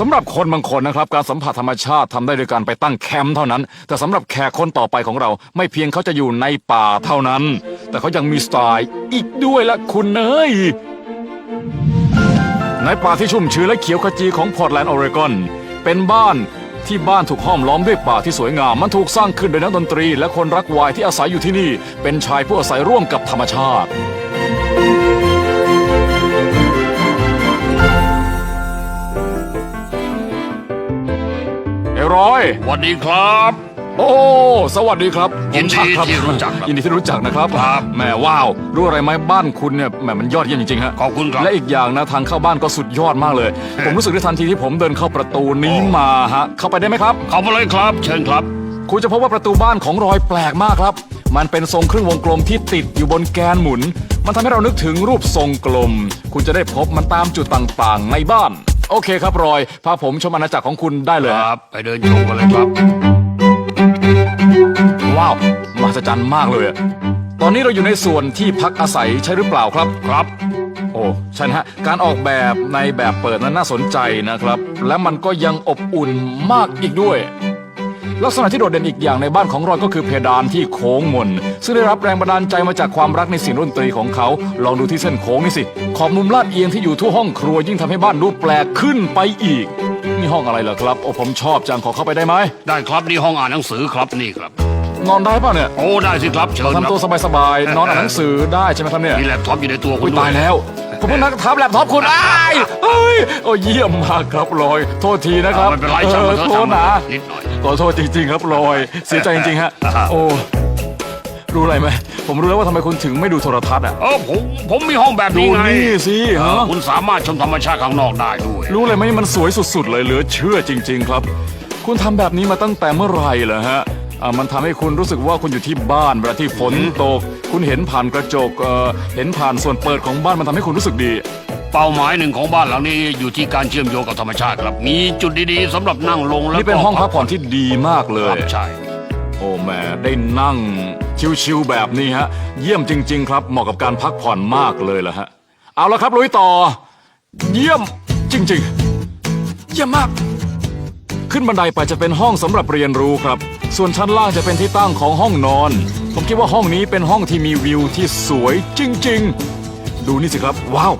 สำหรับคนบางคนนะครับ การสัมผัสธรรมชาติทำได้โดยการไปตั้งแคมป์เท่านั้น แต่สำหรับแขกคนต่อไปของเรา ไม่เพียงเขาจะอยู่ในป่าเท่านั้น แต่เขายังมีสไตล์อีกด้วยละคุณเอ้ยในป่าที่ชุ่มชื้นและเขียวขจีของพอร์ตแลนด์ออเรกอนเป็นบ้านที่บ้านถูกห้อมล้อมด้วยป่าที่สวยงาม มันถูกสร้างขึ้นโดยนักดนตรี และคนรักวายที่อาศัยอยู่ที่นี่ เป็นชายผู้อาศัยร่วมกับธรรมชาติ สวัสดีครับ โอ้ สวัสดีครับยินดีผมชักที่รู้จักครับยินดีที่รู้จักนะครับครับ แหมว้าว รู้อะไรไหมบ้านคุณเนี่ยแหมมันยอดเยี่ยมจริงๆฮะ ขอบคุณครับ และอีกอย่างนะทางเข้าบ้านก็สุดยอดมากเลย ผมรู้สึกได้ทันทีที่ผมเดินเข้าประตูนี้มาฮะ เข้าไปได้ไหมครับ เข้ามาเลยครับ เชิญครับ คุณจะพบว่าประตูบ้านของรอยแปลกมากครับ มันเป็นทรงครึ่งวงกลมที่ติดอยู่บนแกนหมุน มันทำให้เรานึกถึงรูปทรงกลม คุณจะได้พบมันตามจุดต่างๆ ในบ้าน โอเคครับรอยพาผมชมอาณาจักรของคุณได้เลยครับ ไปเดินชมกันเลยครับ ว้าวมหัศจรรย์มากเลยอะตอนนี้เราอยู่ในส่วนที่พักอาศัยใช่หรือเปล่าครับ ครับ โอ้ ใช่นะฮะ การออกแบบในแบบเปิดนั้นน่าสนใจนะครับ และมันก็ยังอบอุ่นมากอีกด้วย ลักษณะที่โดดเด่นอีกอย่างในบ้านของรอยก็คือเพดานที่โค้งมน ซึ่งได้รับแรงบันดาลใจมาจากความรักในเสียงดนตรีของเขา ลองดูที่เส้นโค้งนี่สิ ขอบมุมลาดเอียงที่อยู่ทั่วห้องครัวยิ่งทำให้บ้านดูแปลกขึ้นไปอีก นี่ห้องอะไรเหรอครับ โอ้ผมชอบจังขอเข้าไปได้ไหม ได้ครับนี่ห้องอ่านหนังสือครับนี่ครับ นอนได้ป่ะเนี่ย โอ้ได้สิครับเชิญคทำรับตัวสบายๆ นอนอ่านหนังสือได้ใช่ไหมครับเนี่ยมีแล็ปท็อปอยู่ในตัวคุอุ้ณยด้วตายยแล้วผมเพิ่งนักทับแล็ปท็อปคุณอ้ายเอ้ยโอ้ยเยี่ยมมากครับลอย โทษทีนะครับไม่เป็นไรช่างเอมัอนเถอะโทช่าษงมันนะเถอะนิดหน่อย ขอโทษจริง ๆ ครับลอย เสียใจจริงๆฮะ โอ้รู้อะไรไหมผมรู้แล้วว่าทำไมคุณถึงไม่ดูโทรทัศน์อะเออผมผมมีห้องแบบดูนี้ไงนี่สิเอฮะอคุณสามารถชมธรรมชาติข้างนอกได้ด้วยรู้เลยไหมมันสวยสุดๆเลยเหลือเชื่อจริง ๆ ครับ คุณทำแบบนี้มาตั้งแต่เมื่อไหร่เหรอฮะอ่ามันทำให้คุณรู้สึกว่าคุณอยู่ที่บ้านเวลาที่ฝนตก คุณเห็นผ่านกระจกเอ่อเห็นผ่านส่วนเปิดของบ้านมันทำให้คุณรู้สึกดี เป้าหมายหนึ่งของบ้านหลังนี้อยู่ที่การเชื่อมโยงกับธรรมชาติครับ มีจุดดีๆสำหรับนั่งลงแล้วนี่เป็นห้องพักผ่อนที่ดีมากเลครัยบใช่ โอ้แหม่ได้นั่งชิวๆแบบนี้ฮะ เยี่ยมจริง ๆ ครับ เหมาะกับการพักผ่อนมากเลยล่ะฮะ เอาละครับลุยต่อ เยี่ยมจริง ๆ เยี่ยมมาก ขึ้นบันไดไปจะเป็นห้องสำหรับเรียนรู้ครับ ส่วนชั้นล่างจะเป็นที่ตั้งของห้องนอน ผมคิดว่าห้องนี้เป็นห้องที่มีวิวที่สวยจริง ๆ ดูนี่สิครับ ว้าว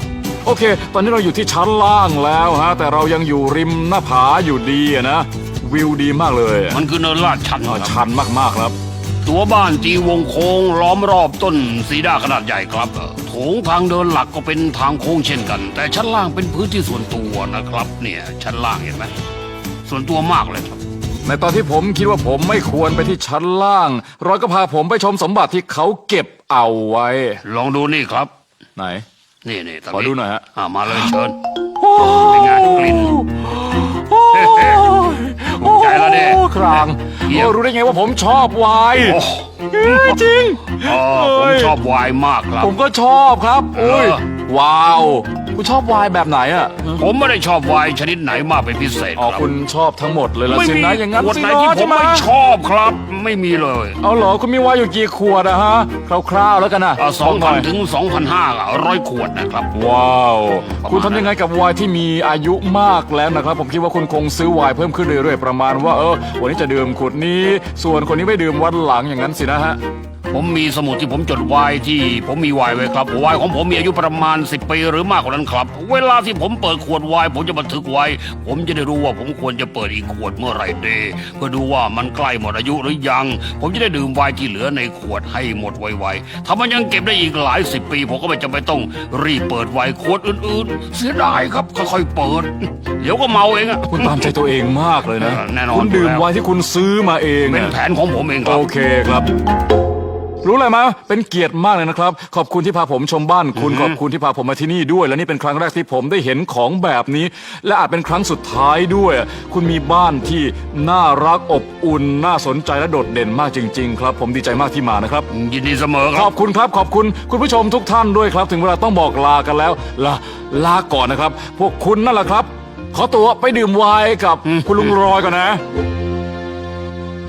โอเค ตอนนี้เราอยู่ที่ชั้นล่างแล้วฮะ แต่เรายังอยู่ริมหน้าผาอยู่ดีอะนะ วิวดีมากเลยมันคือเนินลาดชันอ่าครับชันมากๆครับ ตัวบ้านตีวงโค้งล้อมรอบต้นสีดาขนาดใหญ่ครับเอ่อโถงทางเดินหลักก็เป็นทางโค้งเช่นกัน แต่ชั้นล่างเป็นพื้นที่ส่วนตัวนะครับ เนี่ยชั้นล่างเห็นไหมส่วนตัวมากเลยครับ ในตอนที่ผมคิดว่าผมไม่ควรไปที่ชั้นล่าง รอยก็พาผมไปชมสมบัติที่เขาเก็บเอาไว้ ลองดูนี่ครับ ไหน นี่นี่ตรงขอดูหน่อยฮะ อ่ามาเลยเชิญ เป็นไงกลิ่นถูกใจแล้วดิโอ้ครางเยี่ยม โอ้รู้ได้ไงว่าผมชอบไวน์โอ้เอ้ยจริงอ๋อผมชอบไวน์มากครับ ผมก็ชอบครับอุ้ยเออว้าว คุณชอบไวน์แบบไหนอะผมไม่ได้ชอบไวน์ชนิดไหนมากเป็นพิเศษอ๋อครับคุณชอบทั้งหมดเลยละไม่สิมีนะอย่างนั้นขวดสิไหนเนาะที่ผใช่มไหมไม่ชอบครับ ไม่มีเลยเอาเหรอคุณมีไวน์อยู่กี่ขวดอะฮะคร่าวๆแล้วกันนะสองบกหพัน่นยถึงสองพันห้าร้อยขวดนะครับ ว้าวประมาณ คุณทำยังไงกับไวน์ที่มีอายุมากแล้วนะครับ ผมคิดว่าคุณคงซื้อไวน์เพิ่มขึ้นเรื่อยๆประมาณว่าเออวันนี้จะดื่มขวดนี้ ส่วนคนนี้ไม่ดื่มวันหลังอย่างนั้นสินะฮะ ผมมีสมุดที่ผมจดไวน์ที่ ผมมีไวน์ไว้ครับไวน์ของผมมีอายุประมาณ 10 ปีหรือมากกว่านั้นครับ เวลาที่ผมเปิดขวดไวน์ผมจะบันทึกไว้ ผมจะได้รู้ว่าผมควรจะเปิดอีกขวดเมื่อไหร่ดีเพื่อดูว่ามันใกล้หมดอายุหรือยัง ผมจะได้ดื่มไวน์ที่เหลือในขวดให้หมดไวๆถ้ามันยังเก็บได้อีกหลายสิบปี ผมก็ไม่จำเป็นต้องรีบเปิดไวน์ขวดอื่นๆ เสียดายครับค่อยๆเปิด เดี๋ยวก็เมาเองอะ คุณตามใจตัวเองมากเลยนะ เออแน่นอน คุณดื่มอยู่แล้วไวน์ที่คุณซื้อมาเองเป็นเนี่ยแผนของผมเองครัโอบ เคครับ รู้อะไรไหมเป็นเกียรติมากเลยนะครับ ขอบคุณที่พาผมชมบ้านคุณขอบคุณที่พาผมมาที่นี่ด้วย และนี่เป็นครั้งแรกที่ผมได้เห็นของแบบนี้ และอาจเป็นครั้งสุดท้ายด้วย คุณมีบ้านที่น่ารักอบอุ่น น่าสนใจและโดดเด่นมากจริง ๆ ครับ ผมดีใจมากที่มานะครับ ยินดีเสมอคขรัอบบคุณครับขอบคุณคุณผู้ชมทุกท่านด้วยครับ ถึงเวลาต้องบอกลากันแล้วลาลาก่อนนะครับ พวกคุณนั่นแหละครับ ขอตัวไปดื่มไวน์กับคุณลุงรอยก่อนนะ